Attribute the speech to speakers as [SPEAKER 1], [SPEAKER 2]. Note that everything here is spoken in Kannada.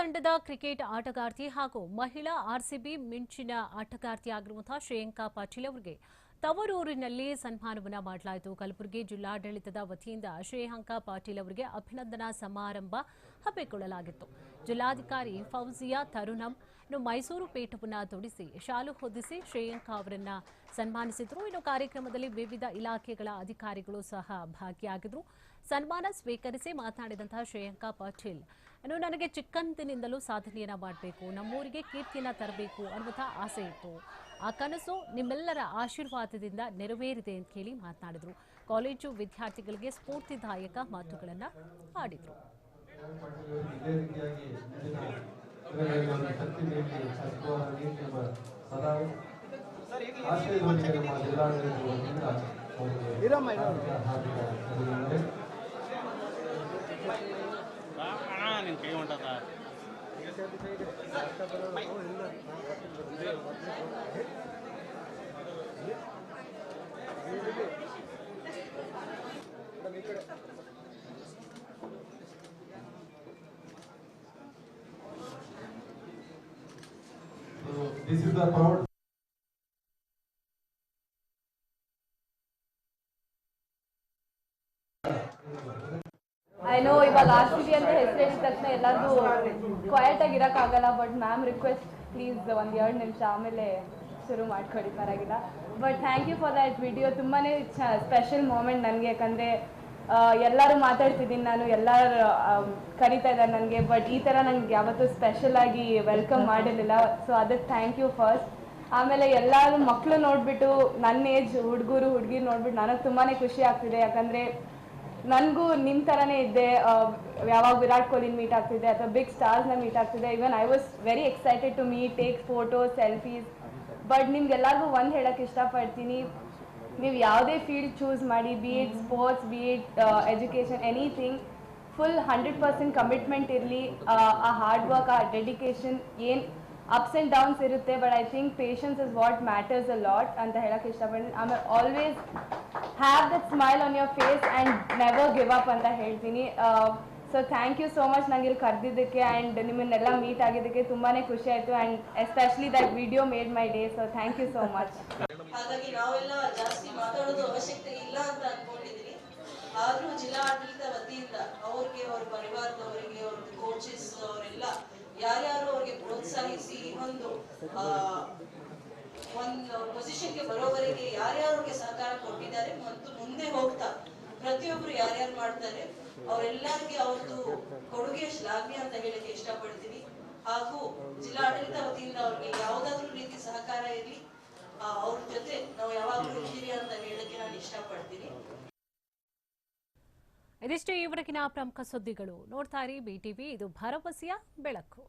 [SPEAKER 1] ತಂಡದ ಕ್ರಿಕೆಟ್ ಆಟಗಾರ್ತಿ ಹಾಗೂ ಮಹಿಳಾ ಆರ್ಸಿಬಿ ಮಿಂಚಿನ ಆಟಗಾರ್ತಿಯಾಗಿರುವಂತಹ ಶ್ರೇಯಾಂಕಾ ಪಾಟೀಲ್ ಅವರಿಗೆ ತವರೂರಿನಲ್ಲಿ ಸನ್ಮಾನವನ್ನ ಮಾಡಲಾಯಿತು. ಕಲಬುರಗಿ ಜಿಲ್ಲಾಡಳಿತದ ವತಿಯಿಂದ ಶ್ರೇಯಾಂಕ ಪಾಟೀಲ್ ಅವರಿಗೆ ಅಭಿನಂದನಾ ಸಮಾರಂಭ ಹಮ್ಮಿಕೊಳ್ಳಲಾಗಿತ್ತು. ಜಿಲ್ಲಾಧಿಕಾರಿ ಫೌಜಿಯಾ ತರುಣಂ ಮೈಸೂರು ಪೀಠವನ್ನ ತೊಡಿಸಿ ಶಾಲು ಹೊದಿಸಿ ಶ್ರೇಯಾಂಕ ಅವರನ್ನ ಸನ್ಮಾನಿಸಿದ್ರು. ಇನ್ನು ಕಾರ್ಯಕ್ರಮದಲ್ಲಿ ವಿವಿಧ ಇಲಾಖೆಗಳ ಅಧಿಕಾರಿಗಳು ಸಹ ಭಾಗಿಯಾಗಿದ್ರು. ಸನ್ಮಾನ ಸ್ವೀಕರಿಸಿ ಮಾತನಾಡಿದಂತಹ ಶ್ರೇಯಾಂಕ ಪಾಟೀಲ್, ಇನ್ನು ನನಗೆ ಚಿಕ್ಕಂದಿನಿಂದಲೂ ಸಾಧನೆಯನ್ನ ಮಾಡಬೇಕು. ನಮ್ಮೂರಿಗೆ ಕೀರ್ತಿಯನ್ನ ತರಬೇಕು ಅನ್ನುವಂತಹ ಆಸೆ ಇತ್ತು. ಆ ಕನಸು ನಿಮ್ಮೆಲ್ಲರ ಆಶೀರ್ವಾದದಿಂದ ನೆರವೇರಿದೆ ಅಂತ ಹೇಳಿ ಮಾತನಾಡಿದರು. ಕಾಲೇಜು ವಿದ್ಯಾರ್ಥಿಗಳಿಗೆ ಸ್ಫೂರ್ತಿದಾಯಕ ಮಾತುಗಳನ್ನು ಆಡಿದರು.
[SPEAKER 2] ಇರಮ್ಮ ದಿನಗಳಲ್ಲಿ ಒಂದು ಶಕ್ತಿ ನೀಡಿ ಶಾಸಕರಾಗಿ ನಮ್ಮ ಸದಾ ಆಶೀರ್ವದಿಗೆ ನಮ್ಮ ಜಿಲ್ಲಾಡಳಿತದ ವತಿಯಿಂದ ಅವರಿಗೆ ಹಾರ್ದಿಕ ಹಾರ್ದಿಕ ಅಭಿನಂದನೆ
[SPEAKER 3] ಅಣ್ಣ ನಿನ್ನ ಕೈ ಹೊಂಟದ
[SPEAKER 2] So this is the power.
[SPEAKER 4] I know ಇವಾಗ ಲಾಸ್ಟ್ ಸಿ ಅಂತ ಹೆಸರು ಹೇಳಿದ ತಕ್ಷಣ ಎಲ್ಲರಿಗೂ ಕ್ವಾಯಟ್ ಆಗಿ ಇರೋಕ್ಕಾಗಲ್ಲ ಬಟ್ ಮ್ಯಾಮ್ ರಿಕ್ವೆಸ್ಟ್ ಪ್ಲೀಸ್ ಒಂದು ಎರಡು ನಿಮಿಷ ಆಮೇಲೆ ಶುರು ಮಾಡ್ಕೊಡಿ, ಪರವಾಗಿಲ್ಲ but thank you for that video ತುಂಬಾನೇ ಸ್ಪೆಷಲ್ ಮೂಮೆಂಟ್ ನನಗೆ, ಯಾಕಂದರೆ ಎಲ್ಲರೂ ಮಾತಾಡ್ತಿದ್ದೀನಿ ನಾನು, ಎಲ್ಲರೂ ಕರಿತಾ ಇದ್ದಾರೆ ನನಗೆ ಬಟ್ ಈ ಥರ ನನಗೆ ಯಾವತ್ತೂ ಸ್ಪೆಷಲ್ ಆಗಿ ವೆಲ್ಕಮ್ ಮಾಡಿರಲಿಲ್ಲ. ಸೊ ಅದಕ್ಕೆ ಥ್ಯಾಂಕ್ ಯು ಫಸ್ಟ್ ಆಮೇಲೆ ಎಲ್ಲರೂ ಮಕ್ಕಳು ನೋಡಿಬಿಟ್ಟು ನನ್ನ ಏಜ್ ಹುಡುಗರು, ಹುಡುಗಿರು ನೋಡ್ಬಿಟ್ಟು ನನಗೆ ತುಂಬಾ ಖುಷಿ ಆಗ್ತಿದೆ. ಯಾಕಂದರೆ ನನಗೂ ನಿಮ್ಮ ಥರನೇ ಇದ್ದೆ. ಯಾವಾಗ ವಿರಾಟ್ ಕೊಹ್ಲಿ ಮೀಟ್ ಆಗ್ತಿದೆ ಅಥವಾ ಬಿಗ್ ಸ್ಟಾರ್ಸ್ನ ಮೀಟ್ ಆಗ್ತಿದೆ. Even I was very excited to meet take photo selfies but ನಿಮ್ಗೆಲ್ಲರಿಗೂ ಒಂದು ಹೇಳಕ್ಕೆ ಇಷ್ಟಪಡ್ತೀನಿ. ನೀವು ಯಾವುದೇ ಫೀಲ್ಡ್ ಚೂಸ್ ಮಾಡಿ be it sports be it education anything full hundred percent commitment ಇರಲಿ. ಆ ಹಾರ್ಡ್ ವರ್ಕ್ ಆ ಡೆಡಿಕೇಶನ್ ಏನು ಅಪ್ಸ್ ಆ್ಯಂಡ್ ಡೌನ್ಸ್ ಇರುತ್ತೆ but I think patience is what matters a lot ಅಂತ ಹೇಳಕ್ಕೆ ಇಷ್ಟಪಡ್ತೀನಿ. ಆಮೇಲೆ always have that smile on your face and never give up ಅಂತ ಹೇಳ್ತೀನಿ. So thank you so much ನಂಗೆ ಇಲ್ಲಿ ಕರೆದಿದ್ದಕ್ಕೆ ಆ್ಯಂಡ್ ನಿಮ್ಮನ್ನೆಲ್ಲ ಮೀಟ್ ಆಗಿದ್ದಕ್ಕೆ ತುಂಬಾ ಖುಷಿ ಆಯಿತು and especially that video made my day so thank you so much
[SPEAKER 5] ಹಾಗಾಗಿ ನಾವೆಲ್ಲ ಜಾಸ್ತಿ ಮಾತಾಡೋದು ಅವಶ್ಯಕತೆ ಇಲ್ಲ ಅಂತ ಅನ್ಕೊಂಡಿದ್ದೀನಿ ಆದ್ರೂ ಜಿಲ್ಲಾ ಆಡಳಿತ ವತಿಯಿಂದ ಅವ್ರಿಗೆ, ಅವ್ರ ಪರಿವಾರದವರಿಗೆ, ಅವ್ರ ಕೋಚಸ್ ಅವರೆಲ್ಲ ಯಾರ್ಯಾರು ಅವ್ರಿಗೆ ಪ್ರೋತ್ಸಾಹಿಸಿ ಒಂದು ಒಂದು ಪೊಸಿಷನ್ಗೆ ಬರೋವರೆಗೆ ಯಾರ್ಯಾರಿಗೆ ಸಹಕಾರ ಪ್ರತಿಯೊಬ್ರು ಯಾರ್ಯಾರು ಮಾಡ್ತಾರೆ, ಅವರೆಲ್ಲರಿಗೆ ಅವ್ರದ್ದು ಕೊಡುಗೆ ಶ್ಲಾಘ್ಯ ಅಂತ ಹೇಳಕ್ಕೆ ಇಷ್ಟಪಡ್ತೀನಿ. ಹಾಗೂ ಜಿಲ್ಲಾಡಳಿತ ವತಿಯಿಂದ ಅವ್ರಿಗೆ ಯಾವ್ದಾದ್ರು ರೀತಿ ಸಹಕಾರ ಇರಲಿ ಅವ್ರ ಜೊತೆ ನಾವು ಯಾವಾಗಲೂ ಇದ್ದೀವಿ ಅಂತ ಹೇಳಕ್ಕೆ ನಾನು ಇಷ್ಟಪಡ್ತೀನಿ.
[SPEAKER 1] ಇದಿಷ್ಟು ಈವರೆಗಿನ ಪ್ರಮುಖ ಸುದ್ದಿಗಳು. ನೋಡ್ತಾ ಬಿಟಿವಿ ಇದು ಭರವಸೆಯ ಬೆಳಕು.